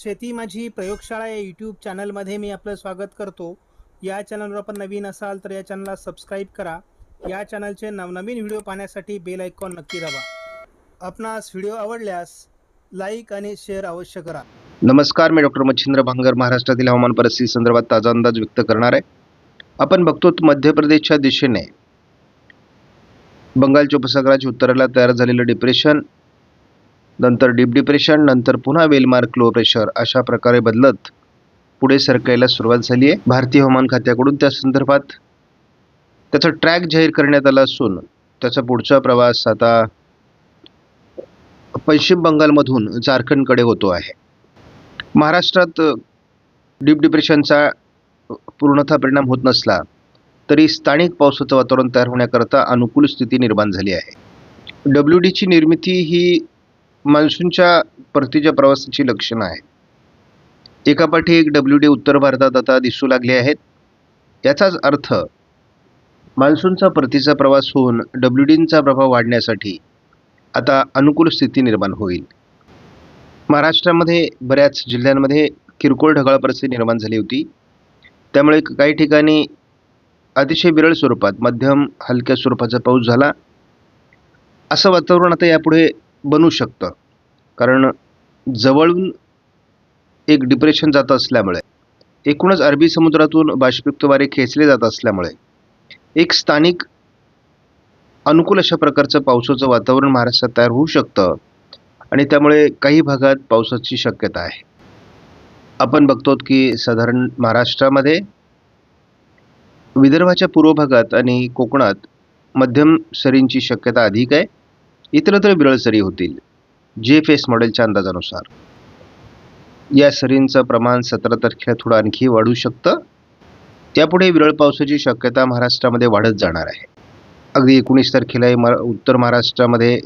शेती माझी प्रयोगशाळा या यूट्यूब चॅनलमध्ये मी आपलं स्वागत करतो. या चॅनलवर आपण नवीन असाल तर या चॅनलला सबस्क्राईब करा. या चॅनलचे नवनवीन व्हिडिओ पाहण्यासाठी बेल आयकॉन नक्की दाबा. आपणास व्हिडिओ आवडल्यास लाईक आणि शेअर अवश्य करा. नमस्कार मी डॉक्टर मच्छिंद्र भांगर महाराष्ट्रातील हवामान परिस्थिती संदर्भात ताजा अंदाज व्यक्त करणार आहे. आपण बघतो मध्य प्रदेशच्या दिशेने. बंगालच्या उपसागराच्या उत्तरेला तयार झालेलं डिप्रेशन नंतर डीप डिप्रेशन नंतर पुन्हा वेलमार्क लो प्रेशर अशा प्रकारे बदलत पुढे सरकायला सुरुवात झाली आहे. भारतीय हवामान खात्याकडून त्या संदर्भात त्याचा ट्रॅक जाहीर करण्यात आला असून त्याचा पुढचा प्रवास आता पश्चिम बंगालमधून झारखंडकडे होतो आहे. महाराष्ट्रात डीप डिप्रेशनचा पूर्णतः परिणाम होत नसला तरी स्थानिक पावसाचं वातावरण तयार होण्याकरता अनुकूल स्थिती निर्माण झाली आहे. डब्ल्यू डीची निर्मिती ही मान्सूनच्या परतीच्या प्रवासाची लक्षणं आहेत. एकापाठी एक डब्ल्यू डी उत्तर भारतात आता दिसू लागले आहेत. याचाच अर्थ मान्सूनचा परतीचा प्रवास होऊन डब्ल्यू डींचा प्रभाव वाढण्यासाठी आता अनुकूल स्थिती निर्माण होईल. महाराष्ट्रामध्ये बऱ्याच जिल्ह्यांमध्ये किरकोळ ढगाळ परिस्थिती निर्माण झाली होती. त्यामुळे काही ठिकाणी अतिशय विरळ स्वरूपात मध्यम हलक्या स्वरूपाचा पाऊस झाला. असं वातावरण आता यापुढे बनू शकतं. कारण जवळून एक डिप्रेशन जात असल्यामुळे एकूणच अरबी समुद्रातून बाष्पयुक्त वारे खेचले जात असल्यामुळे एक स्थानिक अनुकूल अशा प्रकारचं पावसाचं वातावरण महाराष्ट्रात तयार होऊ शकतं आणि त्यामुळे काही भागात पावसाची शक्यता आहे. आपण बघतो की साधारण महाराष्ट्रामध्ये विदर्भाच्या पूर्व भागात आणि कोकणात मध्यम सरींची शक्यता अधिक आहे. इतरत्र विरळ सरी होतील जे एफ एस मॉडेलच्या अंदाजानुसार. या सरींचं प्रमाण सतरा तारखेला थोडं आणखी वाढू शकतं. त्यापुढे विरळ पावसाची शक्यता महाराष्ट्रामध्ये वाढत जाणार आहे. अगदी एकोणीस तारखेलाही मरा उत्तर महाराष्ट्रामध्ये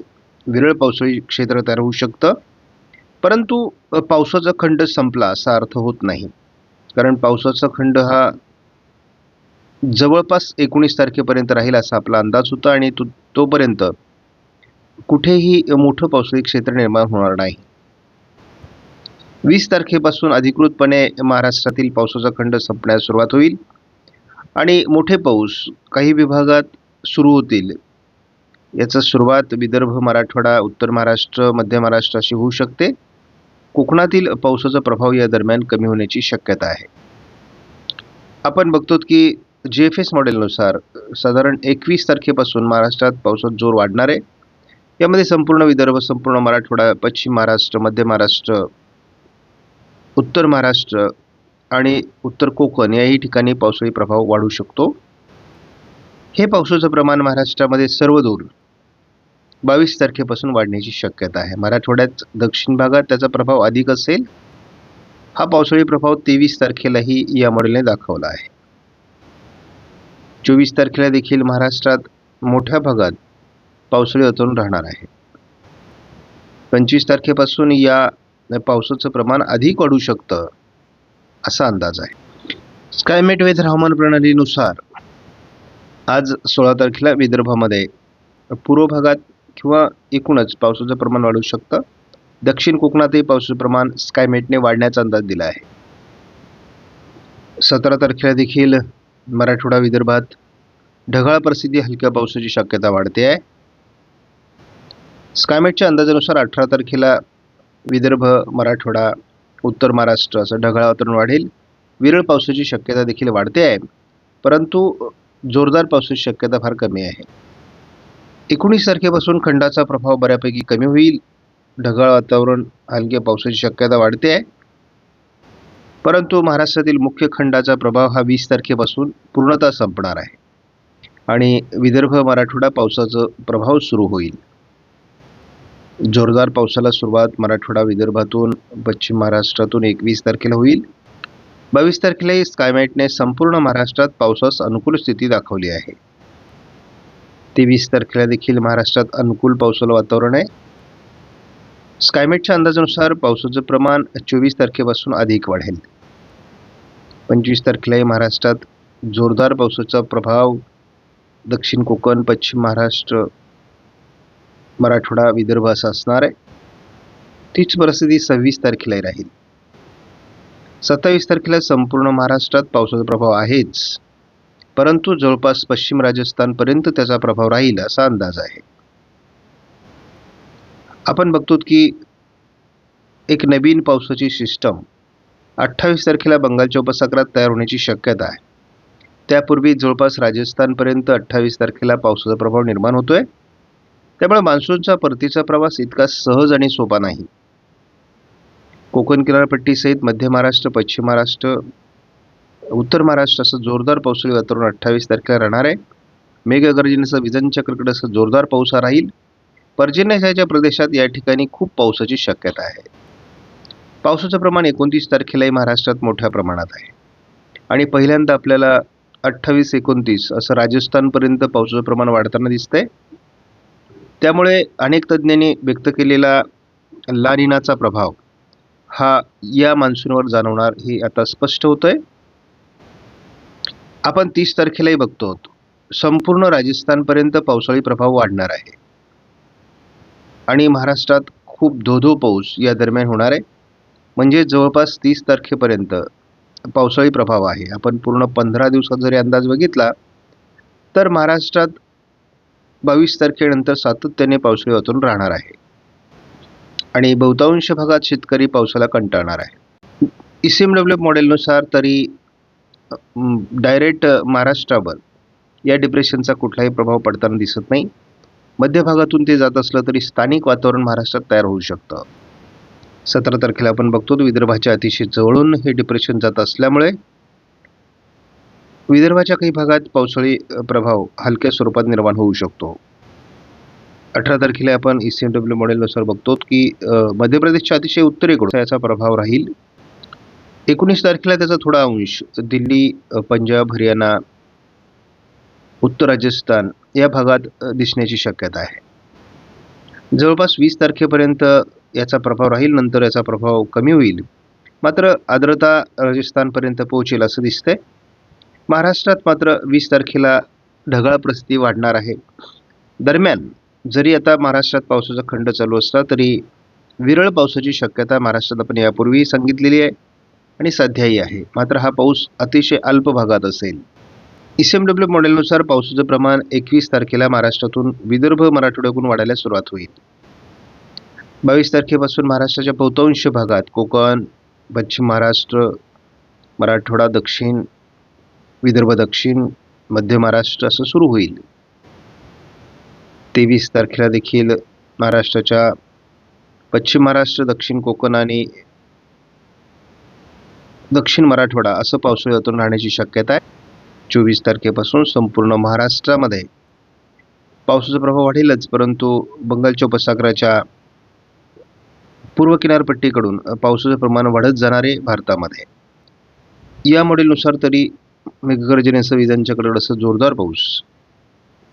विरळ पावसाळी क्षेत्र तयार होऊ शकतं. परंतु पावसाचा खंड संपला असा अर्थ होत नाही. कारण पावसाचा खंड हा जवळपास एकोणीस तारखेपर्यंत राहील असा आपला अंदाज होता आणि तो तोपर्यंत कुठेही मोठं पावसाळी क्षेत्र निर्माण होणार नाही. वीस तारखेपासून अधिकृतपणे महाराष्ट्रातील पावसाचा खंड संपण्यास सुरुवात होईल आणि मोठे पाऊस काही विभागात सुरू होतील. याचा सुरुवात विदर्भ मराठवाडा उत्तर महाराष्ट्र मध्य महाराष्ट्र अशी होऊ शकते. कोकणातील पावसाचा प्रभाव या दरम्यान कमी होण्याची शक्यता आहे. आपण बघतो की जे एफ एस मॉडेलनुसार साधारण एकवीस तारखेपासून महाराष्ट्रात पावसात जोर वाढणार आहे यामध्ये संपूर्ण विदर्भ संपूर्ण मराठवाडा पश्चिम महाराष्ट्र मध्य महाराष्ट्र उत्तर महाराष्ट्र आणि उत्तर कोकण याही ठिकाणी पावसाळी प्रभाव वाढू शकतो. हे पावसाचं प्रमाण महाराष्ट्रामध्ये सर्वदूर बावीस तारखेपासून वाढण्याची शक्यता आहे. मराठवाड्यात दक्षिण भागात त्याचा प्रभाव अधिक असेल. हा पावसाळी प्रभाव तेवीस तारखेलाही या मॉडेलने दाखवला आहे. चोवीस तारखेला देखील महाराष्ट्रात मोठ्या भागात पावसाळी वातावरण राहणार आहे. पंचवीस तारखेपासून या पावसाचं प्रमाण अधिक वाढू शकतं असा अंदाज आहे. स्कायमेट वेदर हवामान प्रणालीनुसार आज सोळा तारखेला विदर्भामध्ये पूर्व भागात किंवा एकूणच पावसाचं प्रमाण वाढू शकतं. दक्षिण कोकणातही पावसाचं प्रमाण स्कायमेटने वाढण्याचा अंदाज दिला आहे. सतरा तारखेला देखील मराठवाडा विदर्भात ढगाळ परिस्थिती हलक्या पावसाची शक्यता वाढते आहे. स्कायमेटच्या अंदाजानुसार अठरा तारखेला विदर्भ मराठवाडा उत्तर महाराष्ट्र असं ढगाळ वातावरण वाढेल. विरळ पावसाची शक्यता देखील वाढते आहे. परंतु जोरदार पावसाची शक्यता फार कमी आहे. एकोणीस तारखेपासून खंडाचा प्रभाव बऱ्यापैकी कमी होईल. ढगाळ वातावरण हलक्या पावसाची शक्यता वाढते आहे. परंतु महाराष्ट्रातील मुख्य खंडाचा प्रभाव हा वीस तारखेपासून पूर्णतः संपणार आहे. आणि विदर्भ मराठवाडा पावसाचं प्रभाव सुरू होईल. जोरदार पावसाला सुरुवात मराठवाडा विदर्भातून पश्चिम महाराष्ट्रातून एकवीस तारखेला होईल. बावीस तारखेलाही स्कायमॅटने संपूर्ण महाराष्ट्रात पावसास अनुकूल स्थिती दाखवली आहे. तेवीस तारखेला देखील महाराष्ट्रात अनुकूल पावसाला वातावरण आहे. स्कायमेटच्या अंदाजानुसार पावसाचं प्रमाण चोवीस तारखेपासून अधिक वाढेल. पंचवीस तारखेलाही महाराष्ट्रात जोरदार पावसाचा प्रभाव दक्षिण कोकण पश्चिम महाराष्ट्र मराठवाडा विदर्भ असं असणार आहे. तीच परिस्थिती सव्वीस तारखेलाही राहील. सत्तावीस तारखेला संपूर्ण महाराष्ट्रात पावसाचा प्रभाव आहेच. परंतु जवळपास पश्चिम राजस्थानपर्यंत त्याचा प्रभाव राहील असा अंदाज आहे. आपण बघतो की एक नवीन पावसाची सिस्टम अठ्ठावीस तारखेला बंगालच्या उपसागरात तयार होण्याची शक्यता आहे. त्यापूर्वी जवळपास राजस्थानपर्यंत अठ्ठावीस तारखेला पावसाचा प्रभाव निर्माण होतोय. त्यामुळे मान्सूनचा परतीचा प्रवास इतका सहज आणि सोपा नाही. कोकण किनारपट्टीसहित मध्य महाराष्ट्र पश्चिम महाराष्ट्र उत्तर महाराष्ट्र असं जोरदार पावसाळी वातावरण अठ्ठावीस तारखेला राहणार आहे. मेघगर्जनेसह विजांच्याकडे असं जोरदार पाऊस राहील. पर्जन्यशाच्या प्रदेशात या ठिकाणी खूप पावसाची शक्यता आहे. पावसाचं प्रमाण एकोणतीस तारखेलाही महाराष्ट्रात मोठ्या प्रमाणात आहे. आणि पहिल्यांदा आपल्याला अठ्ठावीस एकोणतीस असं राजस्थानपर्यंत पावसाचं प्रमाण वाढताना दिसतंय. त्यामुळे अनेक तज्ज्ञांनी व्यक्त केलेला लानिनाचा प्रभाव हा या मान्सूनवर जाणवणार हे आता स्पष्ट होतंय. आपण तीस तारखेलाही बघतो संपूर्ण राजस्थानपर्यंत पावसाळी प्रभाव वाढणार आहे. आणि महाराष्ट्रात खूप धोधो पाऊस या दरम्यान होणार आहे. म्हणजे जवळपास तीस तारखेपर्यंत पावसाळी प्रभाव आहे. आपण पूर्ण पंधरा दिवसात जरी अंदाज बघितला तर महाराष्ट्रात बावीस तारखेनंतर सातत्याने पावसाळी वातावरण राहणार आहे. आणि बहुतांश भागात शेतकरी पावसाला कंटाळणार आहे. ई सी एम डब्ल्यू मॉडेलनुसार तरी डायरेक्ट महाराष्ट्रावर या डिप्रेशनचा कुठलाही प्रभाव पडताना दिसत नाही. मध्य भागातून ते जात असलं तरी स्थानिक वातावरण महाराष्ट्रात तयार होऊ शकतं. सतरा तारखेला आपण बघतो विदर्भाच्या अतिशय जवळून हे डिप्रेशन जात असल्यामुळे विदर्भाच्या काही भागात पावसाळी प्रभाव हलक्या स्वरूपात निर्माण होऊ शकतो. अठरा तारखेला आपण ई सी एम डब्ल्यू मॉडेलनुसार बघतो की मध्य प्रदेशच्या अतिशय उत्तरेकडून याचा प्रभाव राहील. एकोणीस तारखेला त्याचा थोडा अंश दिल्ली पंजाब हरियाणा उत्तर राजस्थान या भागात दिसण्याची शक्यता आहे. जवळपास वीस तारखेपर्यंत याचा प्रभाव राहील नंतर याचा प्रभाव कमी होईल. मात्र आर्द्रता राजस्थानपर्यंत पोहोचेल असं दिसतंय. महाराष्ट्रात मात्र वीस तारखेला ढगाळ परिस्थिती वाढणार आहे. दरम्यान जरी आता महाराष्ट्रात पावसाचा खंड चालू असला तरी विरळ पावसाची शक्यता महाराष्ट्रात आपण यापूर्वी सांगितलेली आहे आणि सध्याही आहे. मात्र हा पाऊस अतिशय अल्प भागात असेल. ई सी एम डब्ल्यू मॉडेलनुसार पावसाचं प्रमाण एकवीस तारखेला महाराष्ट्रातून विदर्भ मराठवाड्याकडून वाढायला सुरुवात होईल. बावीस तारखेपासून महाराष्ट्राच्या बहुतांश भागात कोकण पश्चिम महाराष्ट्र मराठवाडा दक्षिण विदर्भ दक्षिण मध्य महाराष्ट्र असं सुरू होईल. तेवीस तारखेला देखील महाराष्ट्राच्या पश्चिम महाराष्ट्र दक्षिण कोकण आणि दक्षिण मराठवाडा असं पावसाळी वातावरण राहण्याची शक्यता आहे. चोवीस तारखेपासून संपूर्ण महाराष्ट्रामध्ये पावसाचा प्रभाव वाढेलच परंतु बंगालच्या उपसागराच्या पूर्व किनारपट्टीकडून पावसाचं प्रमाण वाढत जाणार आहे भारतामध्ये. या मॉडेलनुसार तरी मेघगर्जनेसह विजांच्याकडे असं जोरदार पाऊस.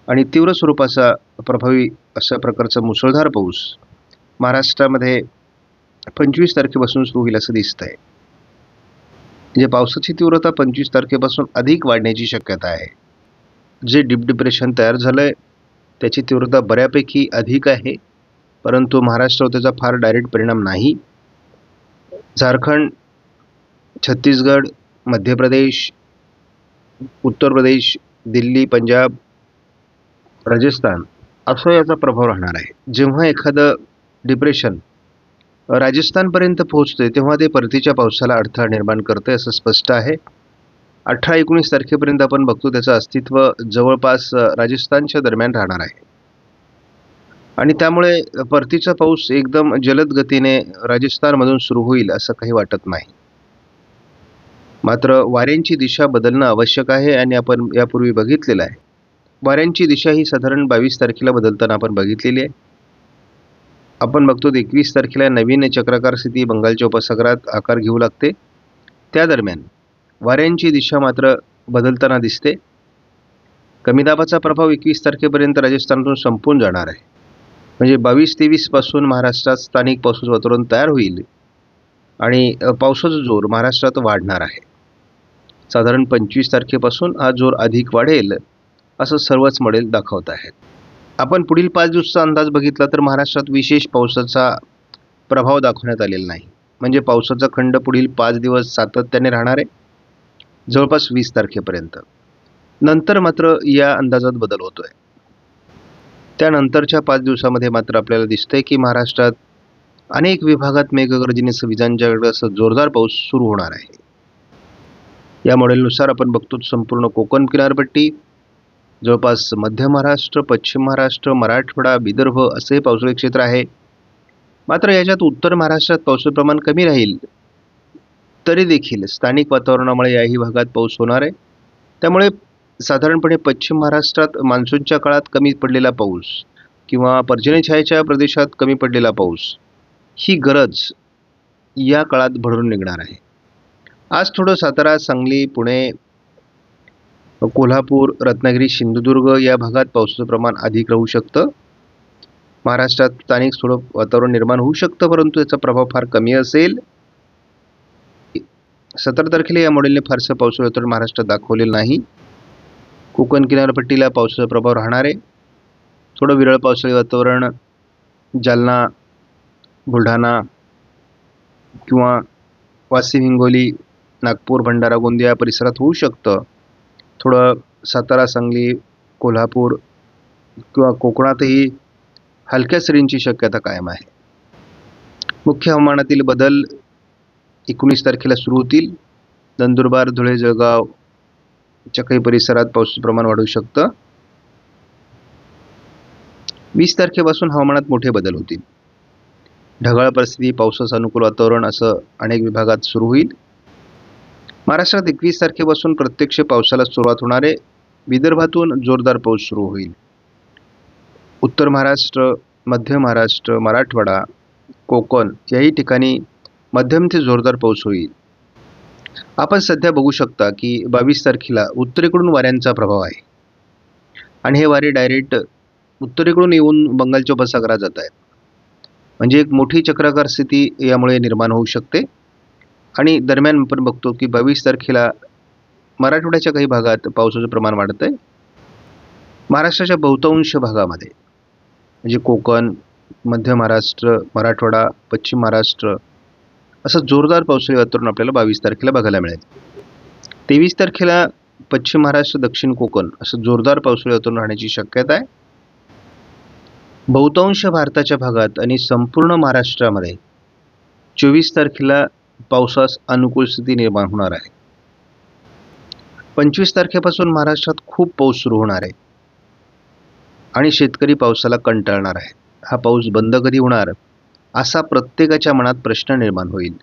आणि तीव्र स्वरूपाचा प्रभावी अशा प्रकारचा मुसळधार पाऊस महाराष्ट्रामध्ये पंचवीस तारखेपासून सुरू होईल असं दिसत आहे म्हणजे पावसाची तीव्रता पंचवीस तारखेपासून अधिक वाढण्याची शक्यता आहे. जे डीप डिप्रेशन तयार झालं आहे त्याची तीव्रता बऱ्यापैकी अधिक आहे परंतु महाराष्ट्रावर त्याचा फार डायरेक्ट परिणाम नाही. झारखंड छत्तीसगड मध्य प्रदेश उत्तर प्रदेश दिल्ली पंजाब राजस्थान असं याचा प्रभाव राहणार आहे. जेव्हा एखादं डिप्रेशन राजस्थानपर्यंत पोहोचते तेव्हा ते परतीच्या पावसाला अडथळा निर्माण करते असं स्पष्ट आहे. अठरा एकोणीस तारखेपर्यंत आपण बघतो त्याचं अस्तित्व जवळपास राजस्थानच्या दरम्यान राहणार आहे. आणि त्यामुळे परतीचा पाऊस एकदम जलद गतीने राजस्थानमधून सुरू होईल असं काही वाटत नाही. मात्र वाऱ्यांची दिशा बदलणं आवश्यक आहे आणि आपण यापूर्वी बघितलेलं आहे. वाऱ्यांची दिशा ही साधारण बावीस तारखेला बदलताना आपण बघितलेली आहे. आपण बघतो एकवीस तारखेला नवीन चक्राकार स्थिती बंगालच्या उपसागरात आकार घेऊ लागते. त्या दरम्यान वाऱ्यांची दिशा मात्र बदलताना दिसते. कमी दाबाचा प्रभाव एकवीस तारखेपर्यंत राजस्थानातून संपून जाणार आहे. म्हणजे बावीस तेवीसपासून महाराष्ट्रात स्थानिक पावसाचं वातावरण तयार होईल आणि पावसाचा जोर महाराष्ट्रात वाढणार आहे. साधारण पंचवीस तारखेपासून हा जोर अधिक वाढेल असं सर्वच मॉडेल दाखवत आहेत. आपण पुढील पाच दिवसाचा अंदाज बघितला तर महाराष्ट्रात विशेष पावसाचा प्रभाव दाखवण्यात आलेला नाही. म्हणजे पावसाचा खंड पुढील पाच दिवस सातत्याने राहणार आहे जवळपास वीस तारखेपर्यंत. नंतर मात्र या अंदाजात बदल होतो आहे त्यानंतरच्या पाच दिवसामध्ये मात्र आपल्याला दिसतंय की महाराष्ट्रात अनेक विभागात मेघगर्जनेसह असं जोरदार पाऊस सुरू होणार आहे. या मॉडेलनुसार आपण बघतो संपूर्ण कोकण किनारपट्टी जवळपास मध्य महाराष्ट्र पश्चिम महाराष्ट्र मराठवाडा विदर्भ असे पावसाळी क्षेत्र आहे. मात्र याच्यात उत्तर महाराष्ट्रात पावसाचं प्रमाण कमी राहील तरी देखील स्थानिक वातावरणामुळे याही भागात पाऊस होणार आहे. त्यामुळे साधारणपणे पश्चिम महाराष्ट्रात मान्सूनच्या काळात कमी पडलेला पाऊस किंवा पर्जन्यछायेच्या प्रदेशात कमी पडलेला पाऊस ही गरज या काळात भरून निघणार आहे. आज थोडं सातारा सांगली पुणे कोल्हापूर रत्नागिरी सिंधुदुर्ग या भागात पावसाचं प्रमाण अधिक राहू शकतं. महाराष्ट्रात स्थानिक थोडं वातावरण निर्माण होऊ शकतं परंतु याचा प्रभाव फार कमी असेल. सतरा तारखेला या मॉडेलने फारसं पावसाचं वातावरण महाराष्ट्रात दाखवलेलं नाही. कोकण किनारपट्टीला पावसाचा प्रभाव राहणार आहे. थोडं विरळ पावसाळी वातावरण जालना बुलढाणा किंवा वाशिम हिंगोली नागपूर भंडारा गोंदिया परिसरात होऊ शकतं. थोडं सातारा सांगली कोल्हापूर किंवा कोकणातही हलक्या सरींची शक्यता कायम आहे. मुख्य हवामानातील बदल एकोणीस तारखेला सुरू होतील. नंदुरबार धुळे जळगाव च्या काही परिसरात पावसाचं प्रमाण वाढू शकतं. वीस तारखेपासून हवामानात मोठे बदल होतील. ढगाळ परिस्थिती पावसाचं अनुकूल वातावरण असं अनेक विभागात सुरू होईल. महाराष्ट्रात एकवीस तारखेपासून प्रत्यक्ष पावसाला सुरुवात होणार आहे. विदर्भातून जोरदार पाऊस सुरू होईल. उत्तर महाराष्ट्र मध्य महाराष्ट्र मराठवाडा कोकण याही ठिकाणी मध्यम ते जोरदार पाऊस होईल. आपण सध्या बघू शकता की बावीस तारखेला उत्तरेकडून वाऱ्यांचा प्रभाव आहे. आणि हे वारे डायरेक्ट उत्तरेकडून येऊन बंगालच्या उपसागरात जात आहेत. म्हणजे एक मोठी चक्राकार स्थिती यामुळे निर्माण होऊ शकते. आणि दरम्यान आपण बघतो की बावीस तारखेला मराठवाड्याच्या काही भागात पावसाचं प्रमाण वाढत आहे महाराष्ट्राच्या बहुतांश भागामध्ये म्हणजे कोकण मध्य महाराष्ट्र मराठवाडा पश्चिम महाराष्ट्र असं जोरदार पावसाळी वातावरण आपल्याला बावीस तारखेला बघायला मिळेल. तेवीस तारखेला पश्चिम महाराष्ट्र दक्षिण कोकण असं जोरदार पावसाळी वातावरण राहण्याची शक्यता आहे. बहुतांश भारताच्या भागात आणि संपूर्ण महाराष्ट्रामध्ये चोवीस तारखेला पावसास अनुकूल स्थिती निर्माण होणार आहे. पंचवीस तारखेपासून महाराष्ट्रात खूप पाऊस सुरू होणार आहे. आणि शेतकरी पावसाला कंटाळणार आहे. हा पाऊस बंद कधी होणार? असा प्रत्येकाच्या मनात प्रश्न निर्माण होईल.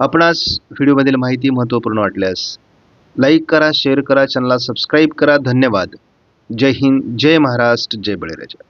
आपणास व्हिडिओमधील माहिती महत्त्वपूर्ण वाटल्यास लाईक करा शेअर करा चॅनलला सबस्क्राईब करा. धन्यवाद. जय हिंद जय महाराष्ट्र जय बळीराजा.